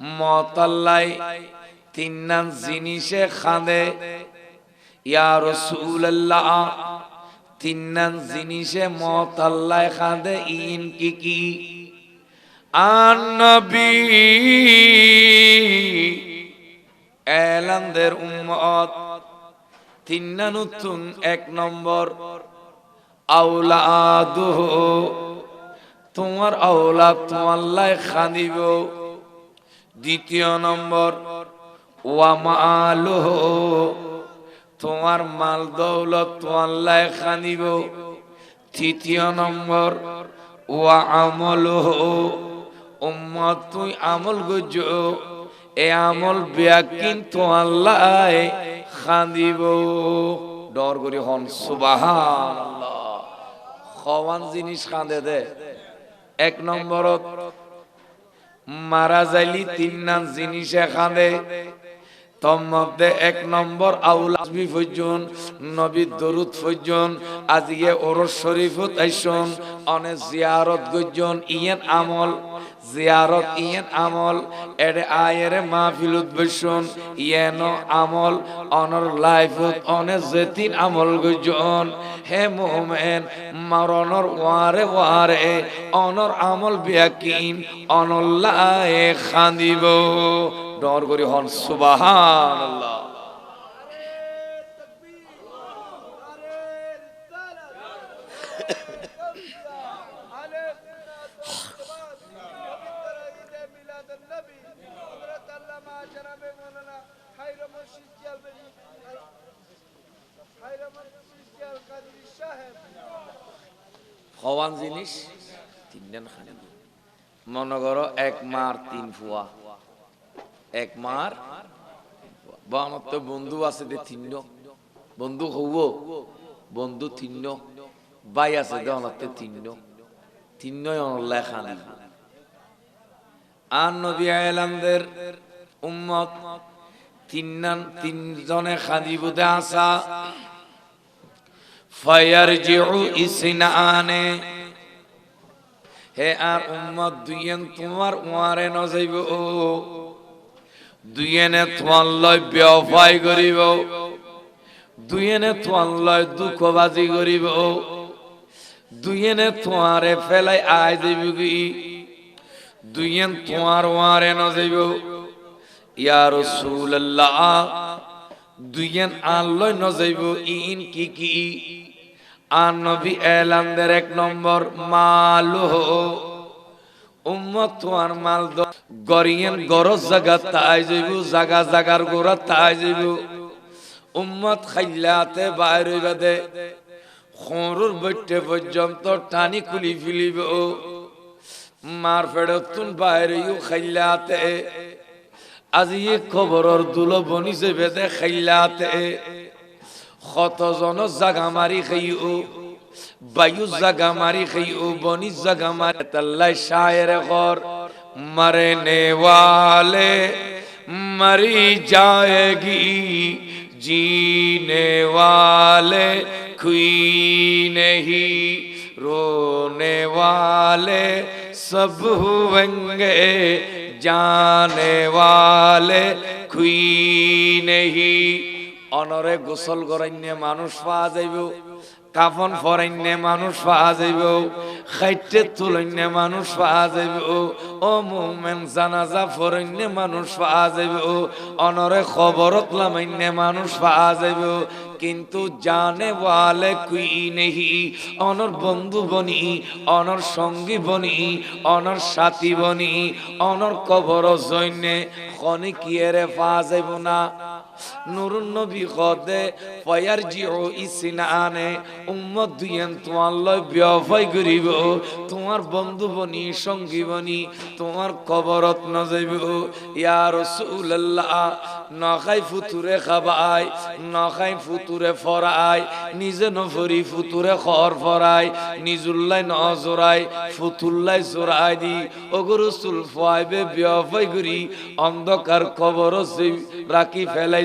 মতাল্লাই তিন নাম জিনিসে খাঁদে। ইয়া রসুল্লাহ তিন নাম জিনিসে মতাল্লাই খাঁদে, ইন কি কি? আনবী এলামদের উম্মত তিন নতুন এক নম্বর। আউলাদু তোমার আওলাদ তোমার লাই খানিব দ্বিতীয় নম্বর তোমার মাল দৌলত তোমার লাই খানিব। তৃতীয় নম্বর, ওয়া আমল তুই আমল গুজ, এ আমল ব্যাকিন তোমার লাই খানিব। ডর করি হন খওয়ান জিনিস কাঁদে দে। এক নম্বরত মারা যাইলি তিন নাম জিনিসে এখানে তোর মধ্যে এক নম্বর আউলাসবি ফৈজন নবী দরুদ ফৈজন আজিয়ে ওরস শরীফত আইসন অনে জিয়ারত গজন ইয়েন আমল। জিয়ারত ইয়েন আমল এরে আয়েরে মাহফিলুত বসন ইয়েন আমল, অনর লাইফত অনে জেতিন আমল গজন। হে মোমেন, মরণর ওয়ারে ওয়ারে, অনর আমল বিয়াকিন অনল্লাহে খান্দিব ডর করি হন সুবাহান আল্লাহ জিনিস তিনজন খানি মনে করো এক মার তিন ফুয়া এক মার বন্ধু আছে দে তিন বন্ধু হব বন্ধু তিন বাই আছে দে অনাতে তিন তিন অনল্লাহ খানি আর নবী আয়লামদের উম্মত। তিন তিনজনে খাদিবুদে আসা। ফায়ার জিউ ইসনানে। হে আর উম্মত, দুইয়েন তোমার ওয়ারে ন যাইব দুইয়েনে তোমার লয় ব্যবসায় করিব। দুইয়েনে তোমার লয় দুঃখবাজি করিব। দুইয়েনে তোমারে ফেলাই আয় যাইব দুইয়েন তোমার ওয়ারে ন যাইব ইয়া রাসূলুল্লাহ, দুইয়েন আল্লাহ ন যাইব ইন কি কি? আর নবী এলামদের এক নম্বর মালু উম্মত তোমার মাল গরিয়েন গরজ জায়গা তাই যাইব, জাগা জাগার গোড়া, তাই যাইব। উম্মত খাইলাতে বাইরে বাদে খরুর বৈঠে পর্যন্ত টানি খুলি ফিলিব। মার ফেরতুন বাইরেও খাইলাতে। از یک کبرار دولو بونیز بده خیلات خطازانو زگماری خیو بایو زگماری خیو بونی زگماری تالله شاعر غور مرنے والے مری جائے گی جینے والے کوئی نہیں رونے والے سب ہوئیں گے জানে ওয়ালে খুই নেহি অনরে গোসল করাইনে মানুষ পাওয়া যাইব, কাফন ফরাইনে মানুষ পাওয়া যাইব, খাইটে তুলাইনে মানুষ পাওয়া যাইব, ও মোমেন জানাজা ফরাইনে মানুষ পাওয়া যাইব, অনরে খবরত লামাইনে মানুষ পাওয়া যাইব কিন্তু জানে ওয়ালে কুই নেহি, অনর বন্ধু বনি, অনর সঙ্গী বনি, অনর সাথী বনি, অনর কবর জৈনে খনি কিয়েরে পাওয়া যাইব না। নুরুন নবী কদে ফয়ার জিও ইসিনানে উম্মত দুইয়েন তোমার লয় ব্যবহার করিব, তোমার বন্ধু বনি, সঙ্গী বনি, তোমার কবরত ন যাইব ইয়া রাসূলুল্লাহ, নখাই ফুতুরে খাবাই, নখাই ফুতুরে ফরাই, নিজে নফরি ফুতুরে খর ফরাই নিজুল্লাই নজরাই ফুতুল্লাই জোরাই দি ওগরুসুল ফাইবে করি, অন্ধকার কবর রাখি ফেলাই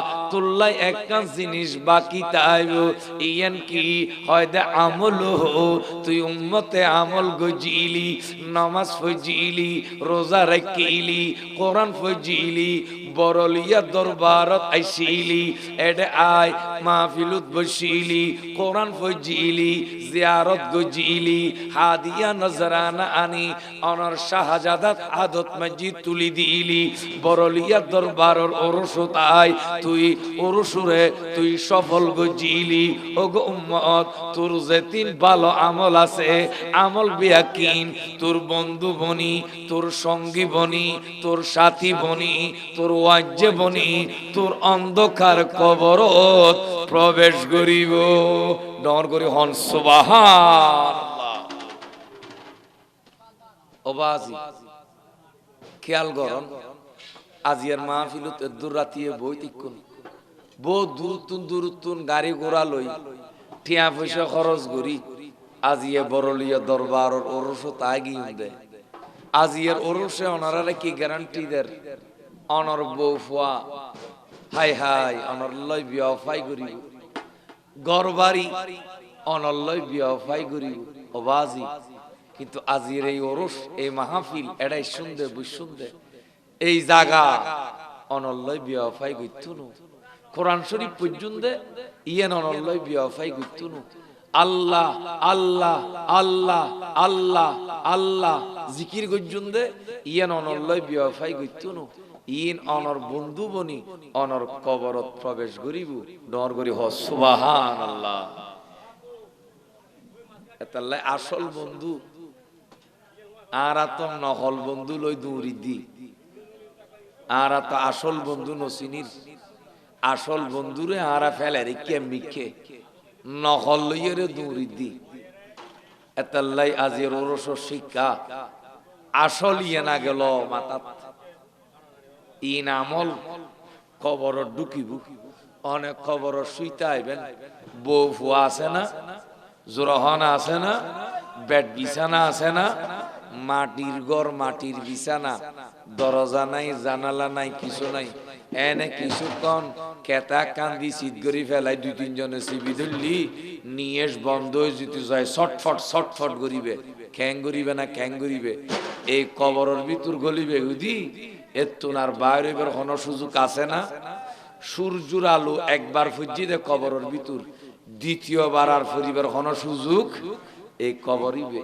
তুল্লাই একটা জিনিস বাকি তাইব ইয়ান কি? হয় দে আমল হো, তুই উম্মতে আমল গজিলি, নামাজ ফজিলি, রোজা রাখিলি, কোরআন ফজিলি বরলিয়া দরবারত আইসিলি, এডে আয় মাহফিলুত বসিলি, কোরআন ফজিলি, জিয়ারত গজিলি, হাদিয়া নজরানা আনি, অনর শাহজাদাত আদত মসজিদ তুলি দিলি, বরলিয়া দরবারর ওরসত আয় তুই ওরসুরে তুই সফল গজিলি। ও গো উম্মত, তোর যে তিন ভালো আমল আছে, আমল বিয়াকিন, তোর বন্ধু বনি, তোর সঙ্গী বনি, তোর সাথী বনি, তোর ওয়াজ্যে বনি তোর অন্ধকার কবরত প্রবেশ করিব। ডর করি হন সুবাহান ওবাজি খেয়াল করন আজিয়ার মাহফিলত দূর রাতিয়ে বই তিক্ষণ দূরতুন দূরতুন গাড়ি ঘোড়া লই ঠিয়া পয়সা খরচ করি। আজিয়ে বড়লিয়া দরবার ওরস তাই গিয়ে দে আজিয়ের ওরসে অনারারে কি গ্যারান্টি দের অনর বউ ফুয়া। হাই হাই, অনর লয় বিয়াফাই করিব। গরবারি অনল্লয় বিয়াফাই করিব। ওবাজি কিন্তু আজির এই ওরস, এই মাহফিল এটাই শুনদে বুঝুনদে এই জায়গা অনল্লয় বিয়াফাই গইতুনু কোরআন শরীফ পর্যন্ত ইয়েন অনল্লয় বিয়াফাই গইতুনু আল্লাহ আল্লাহ আল্লাহ আল্লাহ আল্লাহ, জিকির গজ্জুন্দে ইয়েন অনল্লয় বিয়াফাই গইতুনু ইন অনর বন্ধু বনি, অনর কবরত প্রবেশ করিব, ডর করি আল্লাহ আসল বন্ধু আর নহল বন্ধু লই দৌড়ি দি আর আসল বন্ধু নসিনির, আসল বন্ধুরে আরা ফেলে রে কেমিকে নহল লইয়ে দৌড়ি দি এতাল্লাই আজির ওরস শিক্ষা, আসল ইয়ে না গেল মাতাত। ইন আমল খবর ঢুকিব। অনেক খবর শুইতে আইবেন, বউ ফুয়া আছে না জোরহনা আছে না, বেড বিছানা আছে না, মাটির ঘর, মাটির বিছানা, দরজা নাই, জানালা নাই, কিছু নাই। এনে কিছুক্ষণ কেতা কান্দি শীত করি ফেলাই, দুই তিনজনে চিবি ধরলি, নিয়েস বন্ধ হয়ে যেতে যায়, ছটফট ছটফট করিবে। খ্যাং করিবে না খ্যাং করিবে। এই কবরের ভিতর গলিবে উদি এত্তুনার বাইরের কোনো সুযোগ আছে না? সূর্যর আলো একবার ফুজি দে কবরের ভিতর, দ্বিতীয়বার আর ফরিবার কোনো সুযোগ এই কবরিবে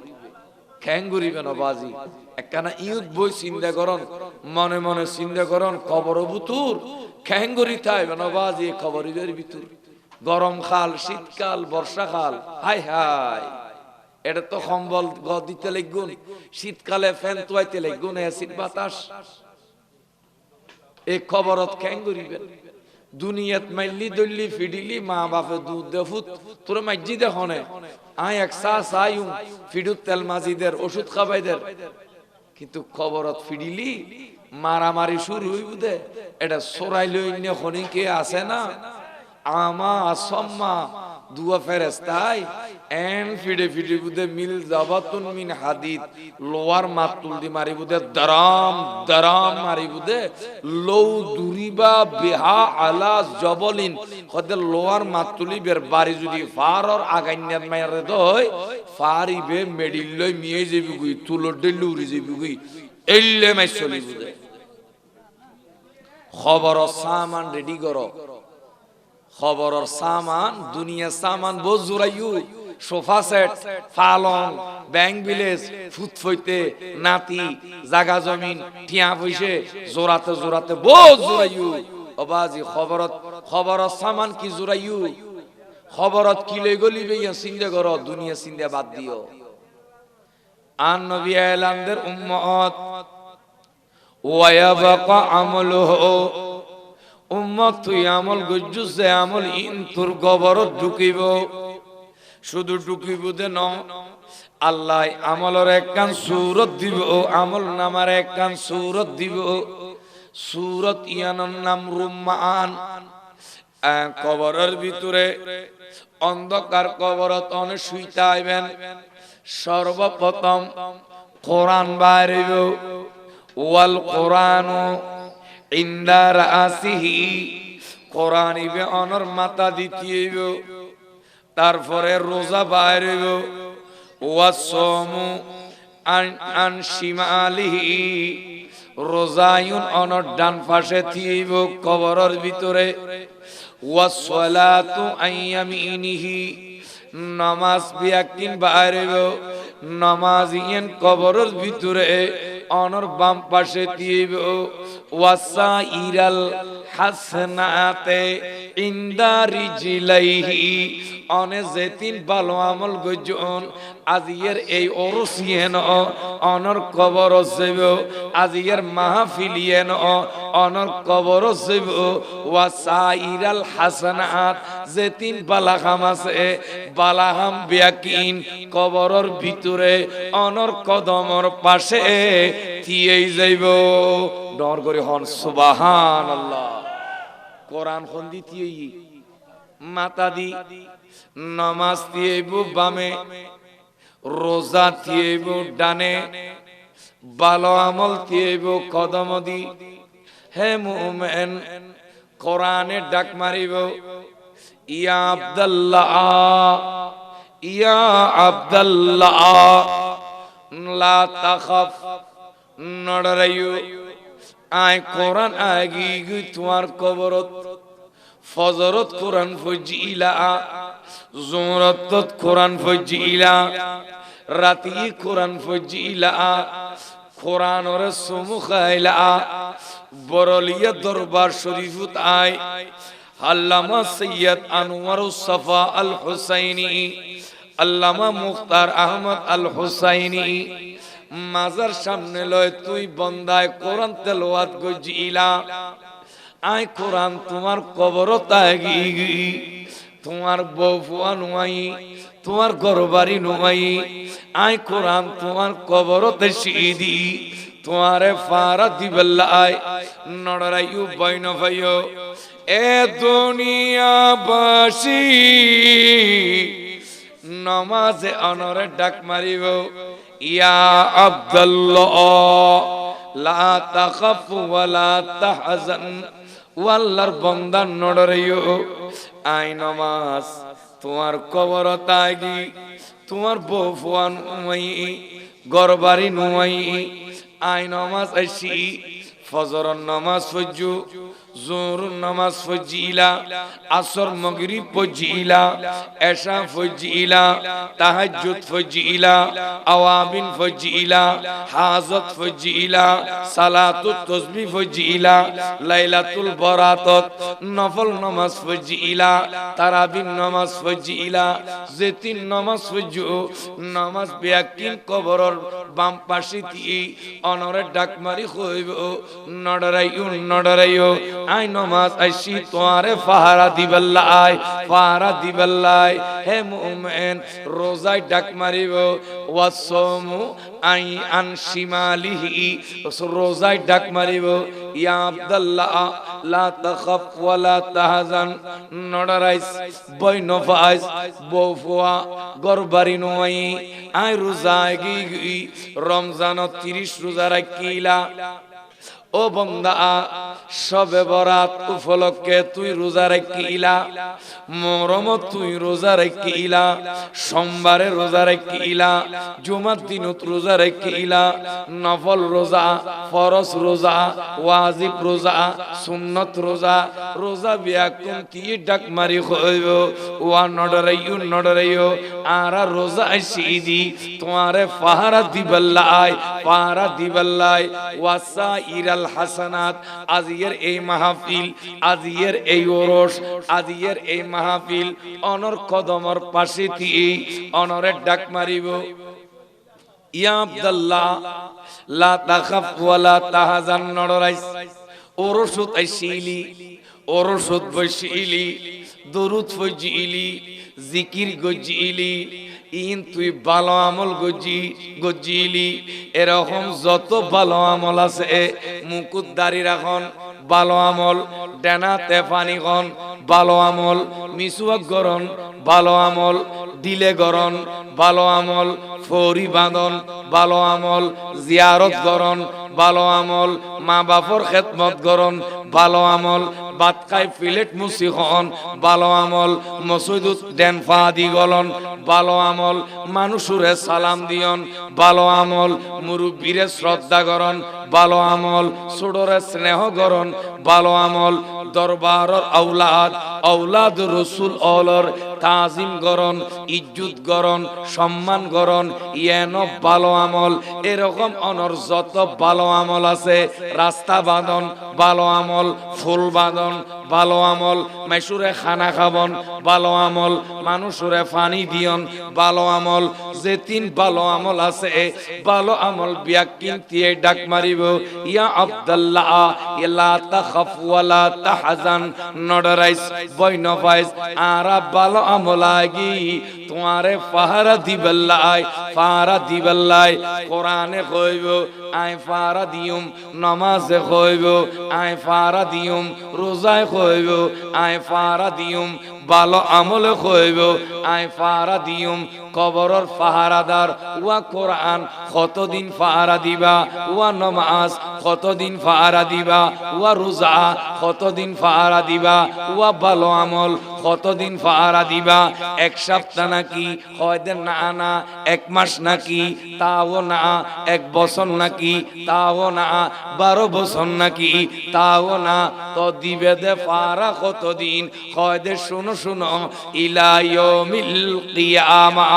চিন্তা মনে মনে চিন্তা শীতকাল, বর্ষাকাল দিতে শীতকালে ফ্যান তোয়াইতে লাগুন বাতাস। এই খবরত খ্যাং করিবেন? দুনিয়াত মাইলি দল্লি ফিডিলি মা বাপে দুধ দে ফুত, তোর মাইজি দে হনে। আই এক সা সাইউ ফিডুত তেল মাজিদের ওষুধ খাবাইদের কিন্তু খবরত ফিডিলি, মারামারি শুরু হইব দে। এটা সরাই লই নে খনিকে আছে না? আমা, আসমা দুয়া এন ফিডে ফিডে মিল জাবাতুন মিন হাদিদ, লোয়ার মাতুল দি মারি লৌ দুরিবা বিহা আলা জবলিন। হদে লোয়ার মাতুলি বের বাড়ি যদি ফারর আগাইনাত মায়ারে দই, ফারিবে মেডিলই মিয়ে যাবি গুই, তুলো ডেলুরি যাবি গুই এল্লে মাই চলি বুদে। খবর সামান রেডি করো। খবরের সামান দুনিয়া সামান বোঝ জুরাইউ সোফা সেট, ফালং, ব্যাংক বিলেজ ফুটফইতে নাতি, জাগা জমিন, টিয়া পয়সে, জোরাতে জোরাতে বোঝ জুরাইউ অবাজি, খবরত, খবরের সামান কি জুরাইউ খবরত কি লই গলি বেয়া সিন্দে করো দুনিয়া সিন্দে বাদ দিও। আন নবী আলামদের উম্মত, ওয়ায়াবাকা আমলুহু। উম্মত, তুই আমল গজ্জু সে আমল ইন, তোর গবরত ঢুকিব। শুধু ঢুকিব দে ন। আল্লাহ আমলের একখান সুরত দিব, আমল নামার একখান সুরত দিব। সুরত ইয়ানোর নাম রুম্মান। কবরের ভিতরে অন্ধকার কবরত অনেক শুইতে আইবেন। সর্বপ্রথম কোরআন বাইরিব ওয়াল কোরআন ইন্দার আসিহি কোরআন ইবে অনর মাতা দ্বিতীয় তারপরে রোজা বাইরিব ওয়াসমু আন শিমালিহি রোজায়ুন অনর ডান পাশে থিব কবরের ভিতরে। ওয়াসসালাতু আইয়ামিনিহি, নামাজ বিয়াকিন বাইরেব নামাজ ইয়েন কবরের ভিতরে। অনর বাম পাশে দিব। ওয়াসা ইরাল হাসনাতে ইন্দারি জিলাইহি অনে যে তিন ভালো আমল গজন আজিয়ের এই অরসিয়েন অনর কবর সেব, আজিয়ের মাহফিলিয়েন অনর কবর সেব ওয়াসাইরাল হাসানাত যেতিন বালাহাম আছে বালাহাম বিয়াকিন কবরর ভিতরে, অনর কদমর পাশে থিয়েই যাইব। ডর করে হন সুবাহান আল্লাহ কোরআন খন দ্বিতীয় মাতা দি, নমাজ দিয়েব বামে, রোজা দিয়েব ডানে ভালো আমল দিয়েব কদম দি হে মুমেন, কোরআনে ডাক মারিব। ইয়া আব্দাল্লাহ ইয়া আব্দাল্লাহ, লা তাখাফ নড়রাইও আয় কোরআন আগি গি তোমার কবরত। ফজরত কোরআন ফজিলা জোরত কোরআন ফজিলা, রাতি কোরআন ফজিলা কোরআন ওর সুমুখাইলা বরলিয়া দরবার শরীফত আয়। আল্লামা সৈয়দ আনোয়ার সাফা আল হুসাইনি। আল্লামা মুখতার আহমদ আল হুসাইনি। মাজার সামনে লয় তুই বন্দায় কোরআন তেলাওয়াত গজিলা আই কোরআন, তোমার কবর তাগি তোমার বউ ফুয়া নুয়াই, তোমার গরবারি নুয়াই। আই কোরআন, তোমার কবরতে সিদি তোমারে ফারা দিবেল্লাই নড়াইউ বৈন ভাইও এ দুনিয়াবাসী, নমাজে অনরে ডাক মারিব। ইয়া আব্দুল্লাহ, লা তাখাফ ওয়া লা তাহজান। ওয়াল্লার বান্দা নড়রিও আই নমাজ, তোমার কবর তাগি, তোমার বউ ফুয়ান উমাই, গরবারি নুমাই। আই নমাজ আইসি ফজর নামাজ ফজ্জু জোর নামাজ ফজিলা আসর মগরিব ফজিলা এশা ফজিলা তাহাজ্জুদ ফজিলা আওয়াবিন ফজিলা হাজত ফজিলা সালাতুত তসবিহ ফজিলা লাইলাতুল বরাতত নফল নামাজ ফজিলা তারাবিন নামাজ ফজিলা জেতিন নামাজ ফজু নামাজ বিয়াকিন কবরর বাম পাশে দিয়ে অনরে ডাক মারি হইব নডরাইও নডরাইও আই নমাজ আইসি, তোমারে ফাহারা দিবাল্লাই ফাহারা দিবাল্লাই। হে মুমিন, রোজায় ডাক মারিব। ওয়াসমু আই আন শিমালিহি রোজায় ডাক মারিব, ইয়া আব্দুল্লাহ, লা তাখাফ ওয়া লা তাহজান নডরাইস বই নফাইস বউফুয়া গরবারি নয় আই রোজায় গি রমজান 30 রোজা রাখিলা। ও বন্দা, সবে বরাত উপলক্ষে তুই রোজা রেখে ইলা মরম তুই রোজা রাখিলা, সোমবারে রোজা রেখে ইলা জুমার দিনত রোজা রাখিলা, নফল রোজা, ফরজ রোজা, ওয়াজিব রোজা, সুন্নত রোজা রোজা বিয়া কোন কি ডাক মারি হইব, ওয়া নডরাইও নডরাইও আরা রোজা আইসি তোমারে ফাহারা দিবাল্লাই ফাহারা দিবাল্লাই ওয়াসা ইরাল হাসানাত, আজিয়ের এই মাহফিল, আজিয়ের এই ওরস, আজিয়ের এই মাহফিল, অনর কদমর পাশে দিয়ে অনরের ডাক মারিব। ইয়া আব্দুল্লাহ, লা তাখাফ ওয়া লা তাহজান নড়রাইস ওর ওষুধ আইসিলি ওর ওষুধ দরুদ ফজিলি জিকির গজিলি ইন তুই ভালো আমল গজি, গজিলি। এরকম যত ভালো আমল আছে মুকুট দাড়ি রাখন, ভালো আমল। ডেনা তেফানি খন ভালো আমল। মিসুয়াক গরন ভালো আমল। ডিলে গরন ভালো আমল। ফৌরি বাঁধন, ভালো আমল। জিয়ারত গরন ভালো আমল, মা বাপর খেদমত গরন ভালো আমল, বাত খাই প্লেট মুসি খন ভালো আমল, মসজিদুত ডেন ফা দি গলন, ভালো আমল, মানুষুরে সালাম দিয়ন, ভালো আমল, মুরব্বীরে শ্রদ্ধা করন, ভালো আমল, ছোটরে স্নেহ করন, ভালো আমল, দরবারর আউলাদ আউলাদ রসুল অলর তাজিম গরণ ইজ্জুত গরণ সম্মান গরন ইয়েন ভালো আমল, এরকম অনর যত ভালো আমল আছে। রাস্তা বাঁধন, ভালো আমল, ফুল বাঁধন, ভালো আমল মেসুরে খানা খাবন, ভালো আমল, মানুষরে পানি দিয়ন, ভালো আমল, যে তিন ভালো আমল আছে, ভালো আমল বিয়াক কিনতিয়ে ডাক মারিব, ইয়া আব্দুল্লাহ ইলা তাখাফ ওয়ালা তাহজান নডরাইস বই নফাইস আরা ভালো আমল আগি, তোমারে পাহারা দিবেল্লাই পাহারা দিবেল্লাই কোরআনে কইব আই ফারা দিউম নমাজে কইব আই ফারা দিউম রোজায় কইব আই ফারা দিউম ভালো আমলে কইব আই ফারা দিউম কবরর পাহারাদার ওয়া কোরআন, কতদিন পাহারা দিবা, ওয়া নমাজ, কতদিন পাহারা দিবা, ওয়া রোজা, কতদিন পাহারা দিবা, ওয়া ভালো আমল, কতদিন পাহারা দিবা, এক সপ্তাহ নাকি কয়দিন না না, এক মাস নাকি, তাও না, এক বছর নাকি, তাও না, বারো বছর নাকি, তাও না, তো দিবে দে পাহারা কতদিন কয়দে শুনো শুনো, ইলা ইয়মিল কিয়ামা।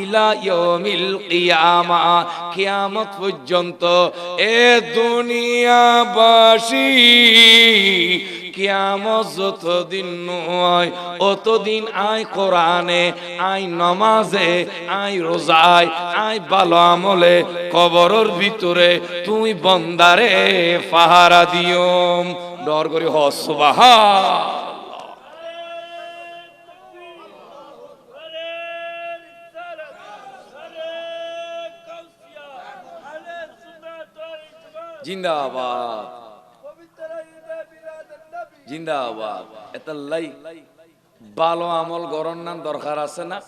ইলা ইয়মিল কিয়ামা, কিয়ামত পর্যন্ত এ দুনিয়াবাসী কিয়ামত যতদিন নয়, অতদিন আই কোরআনে আই নমাজে আই রোজায় আই ভালো আমলে কবরের ভিতরে তুমি বন্দারে পাহারা দিয়ম ডর করি হসবাহা জিন্দাবাদ। জিন্দাবাদ। এতাল্লাই ভালো আমল গরন নাম দরকার আছে না?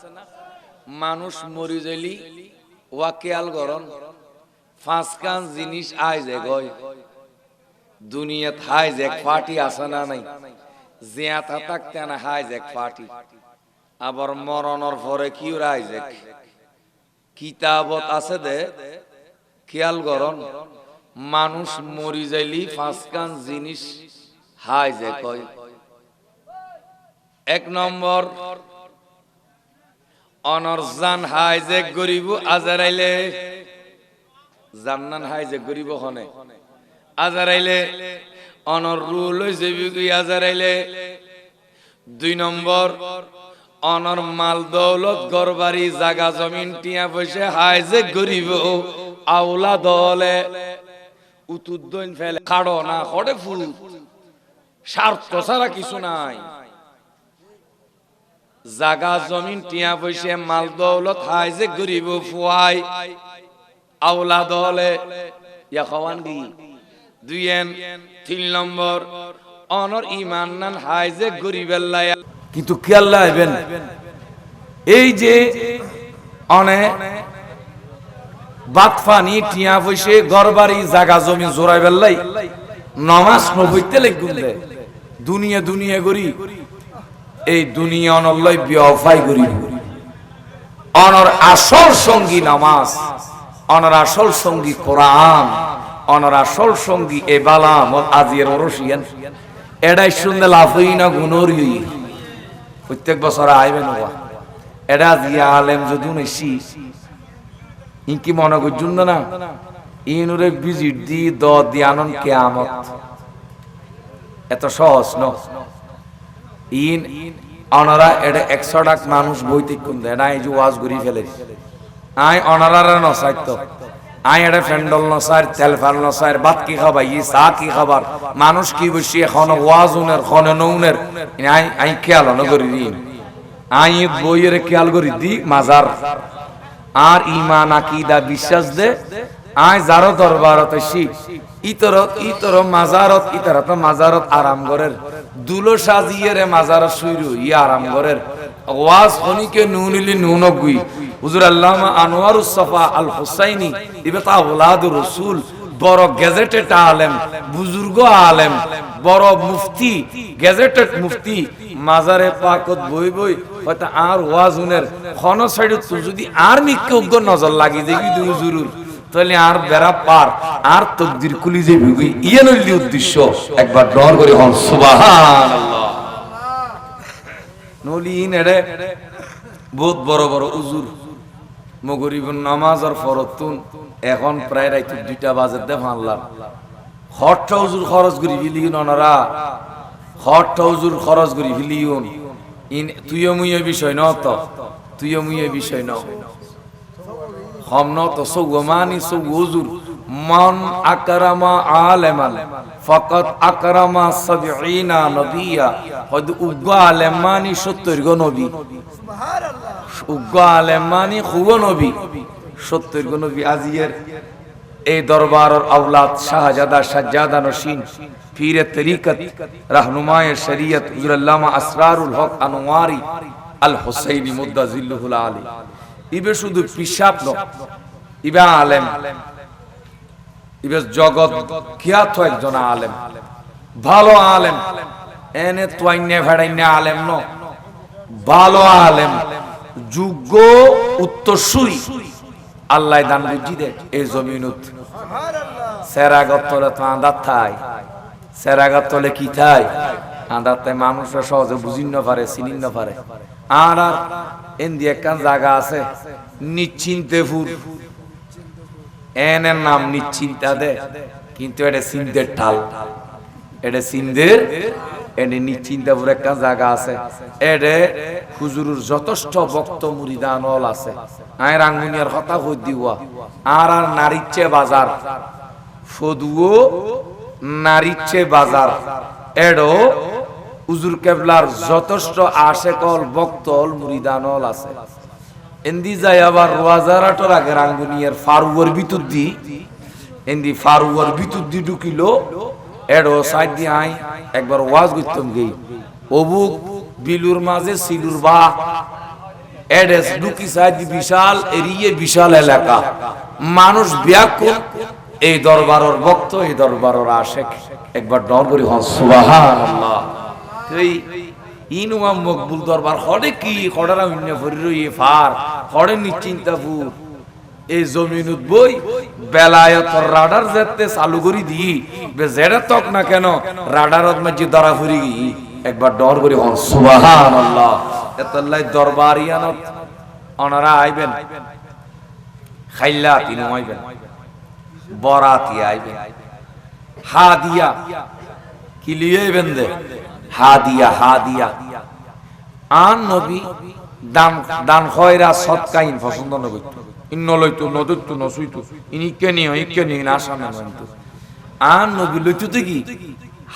মানুষ মরি যাইলি ওয়াকিয়াল গরন ফাঁসকান জিনিস আয় যে গয়। দুনিয়াত হাই যে ফাটি আছে না নাই? জিয়া থাকতে না হাই যে ফাটি। আবার মরণর পরে কি রাই যে কিতাবত আছে দে, খেয়াল গরন মানুষ মরি যাইলি, ফাঁসকান জিনিস হাই যে কয়। এক নম্বর অনরজান হাই যে গরিব আজারাইলে, জান্নান হাই যে গরিব হনে। আজারাইলে, অনর রুল যে আজারাইলে। দুই নম্বর, অনর মাল দৌলত গরবারি জাগা, জমিন, টিয়া পয়সা হাই যে গরিব আউলা দলে উতুদ্দইন ফেলে, খাড়ো না, খড়ে ফুল। স্বার্থ ছাড়া কিছু নাই। জাগা জমিন টিয়া পয়সা, মাল দৌলত হাই যে গরিব ফুয়াই। আউলা দলে ইয়া খাওয়ান গি দুইয়েন, তিন নম্বর, অনর ইমান নান হাই যে গরিবের কিন্তু কি আল্লাহ এই যে অনে বাতফানি, টিয়া পয়সে, ঘরবাড়ি, জাগা জমি জোড়াই বেল্লাই। নমাজ নবইতে লেগুন দে দুনিয়া দুনিয়া গরি এই দুনিয়া অনল্লাই বিয়ফাই গরি অনর আসল সঙ্গী নামাজ, অনর আসল সঙ্গী কোরআন, অনর আসল সঙ্গী এ বালাম আজিয়ের ওরসিয়ান এডাই শুনলে লাফই না, গুণরি প্রত্যেক বছর আইবেন এডা জিয়া আলেম যদি নেছি ইনকি মনে করছুন না? ইনুরে ভিজিট দি, দ দিয়ানন আমত এত সহজ, ন? ইন, অনারা, এটা একশো টাক মানুষ বইতে কোন দেয়? না এই যে ওয়াজ ঘুরি ফেলে। আই, অনারারা নসাইত। আই, এটা ফ্যান্ডল নসার তেল ফাল নসার ভাত কি খাবার? ই, চা কি খাবার? মানুষ কি বসি এখন ওয়াজুনের খন নৌনের আই আই, খেয়াল নগরি আই, বইয়ের খেয়াল করি দি, মাজার। আর ইমান আকিদা বিশ্বাস দে আয় যারো দরবারত শিখ ইতরত ইতর মাজারত, ইতরত, মাজারত আরাম গরের দুলো সাজিয়ে রে মাজারত শুইরু, ই আরাম গরের ওয়াজ হনিকে নুনিলি নুনগুই হুজুর আল্লামা আনোয়ারুস সাফা আল হুসাইনি ইবে তা ওলাদুর রাসূল। বড় গেজেটেড আলেম, বুজুর্গ আলেম, বড় মুফতি, গেজেটেড মুফতি। মাজারে পাকত বই বই, হয়তো আর ওয়াজুনের খন সাইড যদি আর উগ্র নজর লাগি দেখি দুই জরুর তাহলে আর বেড়া পার, আর তকদির কুলি যে বিগুই ইয়ে নইলি উদ্দেশ্য। একবার ডর করে হন সুবাহান নলিন এড়ে, বহুত বড় বড় উজুর। মগরিব নামাজ আর ফরতুন এখন প্রায় রাইতে দুইটা বাজে দে ভাঙলাম হটটা উজুর খরচ করি বিলিয়ন অনারা হটটা উজুর খরচ করি বিলিয়ন ইন তুইও মুইও বিষয় ন তো। তুইও মুইও বিষয় ন হম ন তো। সৌ মানি সৌ উজুর মান আকরামা আলেমান। ফকত আকরামা সাবিঈনা নবিয়া। হয়তো উগ্র আলেম মানি সত্তর গো নবী। উগ্র আলেম মানি খুব নবী। সত্তর গো নবী আজিয়ের এই দরবারের আওলাদ শাহজাদা সাজ্জাদা নসীন পীরে তরিকত, রাহনুমায়ে শরীয়ত, হুজুর আসরারুল হক আনোয়ারি আল হুসাইনি মুদ্দাজিল্লুহুল আলী। ইবে শুধু পিসাব ন ইবে আলেম। ইবে জগৎ খ্যাত একজন আলেম। ভালো আলেম, এনে তোয়াইনে ভেড়াইনে আলেম ন ভালো আলেম, যোগ্য উত্তরসূরি। আল্লাহ দান বুঝি দে এই তলে কি থাই তাই সহজে না পারে আর এন্দি আছে এনের নাম নিশ্চিন্তা দে, কিন্তু এটা সিন্ধের ঠাল। এটা সিন্ধের এনে নিশ্চিন্তাপুর একটা জায়গা আছে। এডে হুজুরুর যথেষ্ট ভক্ত মুরিদান হল আছে। আয় রাঙ্গুনিয়ার কথা কই দিওয়া আর আর নারীচ্ছে বাজার ফদুও নারীচ্ছে বাজার এডো হুজুর কেবলার যথেষ্ট আশেকল ভক্তল মুরিদানল আছে। এন্দি যাই আবার রোয়াজারাটোর আগে রাঙ্গুনিয়ার ফারুয়ার ভিতর দি। এন্দি ফারুয়ার ভিতর দি ঢুকিলো। এডো সাইড দিয়ে আই একবার ওয়াজ করতাম গেই অবুক বিলুর মাঝে সিলুর বা। এডেস ঢুকি সাইড বিশাল, এরিয়ে বিশাল এলাকা। মানুষ ব্যাকুল এই দরবারের ভক্ত, এই দরবারের আশেক। একবার ডর করি হন, সুবহানাল্লাহ। এই ইনুয়া মকবুল দরবার হড়ে কি? হড়ারা অন্য ফরি রইয়ে ফার হড়ে নিশ্চিন্তাপুর। এই জমিনুত বই বেলায়ত রাডার যেতে চালু করি দি। বে তক না কেন, রাডারত মাঝে ধরা ফুরি একবার ডর করি হন সুবহানাল্লাহ। এতলাই দরবারিয়ানত অনারা আইবেন। খাইলা তিনু আইবেন। বরাতি আইবেন। হাদিয়া। কি লিয়ে আইবেন দে? আন নবী দান দান খয়রা সৎকাইন পছন্দ নবী ইন্ন লইতো, নদুত্তু, নসুইতু, ইনি কেনি হই কেনি না সামনে নন্তু আন নবী লইতো তো কি?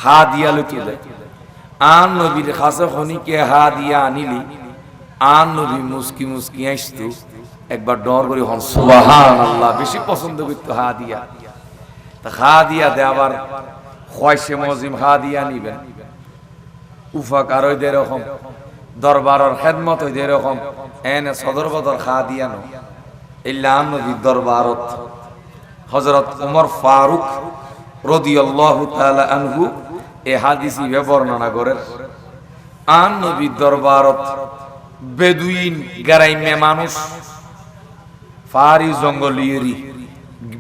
হাদিয়া লইতো দে আন নবীর খাসে খনিকে হাদিয়া আনিলি। আন নবী মুস্কি মুস্কি আসতো একবার ডর হন বেশি পছন্দ করতো হাদিয়া তা হাদিয়া দে আবার খয়সে মজিম হাদিয়া নিবেন উফাকার হইতে এরকম। দরবারের খেদমত হইতে এরকম। এনে সদর বদর খা দিয়ানো ইল্লা নবী দরবারত। হযরত ওমর ফারুক রাদিয়াল্লাহু তাআলা আনহু এ হাদিসি বর্ণনা করেন, আন নবী দরবারত বেদুইন গারাইমে মানুষ, ফারি জঙ্গলিয়েরি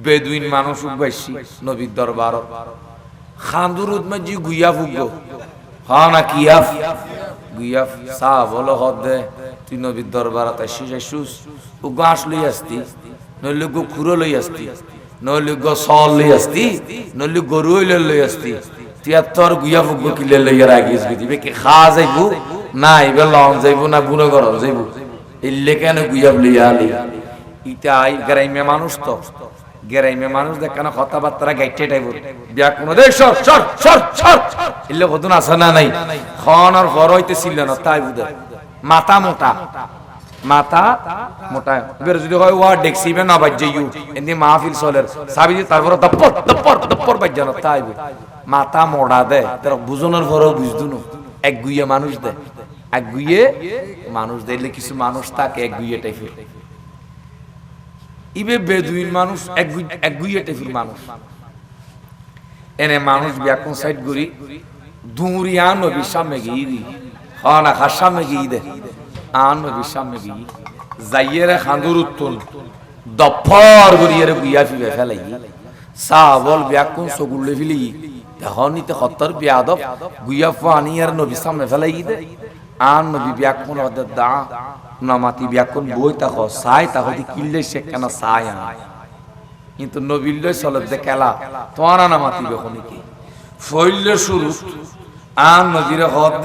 বেদুইন মানুষ উবাইছি নবীর দরবারত। খান্দুরুদ মাজি গুইয়া ফুগো হ্যাঁ না কিয়াফ গুইয়াফ সা বলো হদ দে। তুই নবীর আসুস ও গাছ লই আসতি, নইলে গো খুরো লই আসতি, নইলে গো সল লই আসতি, নইলে গরু লই আসতি। তুই আর তোর ফুগো কিলে লই রাখিস দিবে। কি খা যাইবো? না এবার যাইবো না যাইবো? কেন গুইয়াব লই আলি? ইটা আই গ্রামে মানুষ তো। গেরাইমে মানুষ দেখানো কথাবার্তা গাইটে টাইব। বিয়া কোনো দেখ সর সর সর সর ইল্লে কতন আছে না নাই? খন আর ঘর হইতেছিল না, তাই বুঝে। মাথা মোটা। মাথা মোটা। এবার যদি হয় ওয়া ডেক্সিবে না বাজ্যে ইউ। এমনি মাহফিল চলের। সাবি দিয়ে তারপর দপ্পর দপ্পর দপ্পর বাজ্যে না, তাই মাথা মোড়া দে। তার বুঝনের পরেও বুঝদু না। এক গুইয়ে মানুষ দে। এক গুইয়ে মানুষ দেখলে কিছু মানুষ থাকে এক গুইয়ে টাইপের। ইবে বেদুইন মানুষ, এক এক গুইয়ে টাইপের মানুষ। এনে মানুষ ব্যাকুন সাইড করি? দুরি আন নবীর সামনে গিয়ে দি হন আখার সামনে গিয়ে দে, আন নবীর সামনে গিয়ে যাইয়ে রে খান্দুর উত্তল, দফর করিয়ে রে গুইয়া ফিবে ফেলাই। সাবল ব্যাকুন সগুলে ফিলি এখন নিতে হত্তর বিয়াদব গুইয়া ফানি আর নবীর সামনে ফেলাই দে। আন নবী ব্যাকুন ওদের দা নামাতি ব্যাকুন বই তাহ সাই তাহ কিল্লে সে কেন সাই আন। কিন্তু নবিল্য চলত যে খেলা তোমার না মাতিবে কি। ফৈল্য শুরু আন নদীরে হদ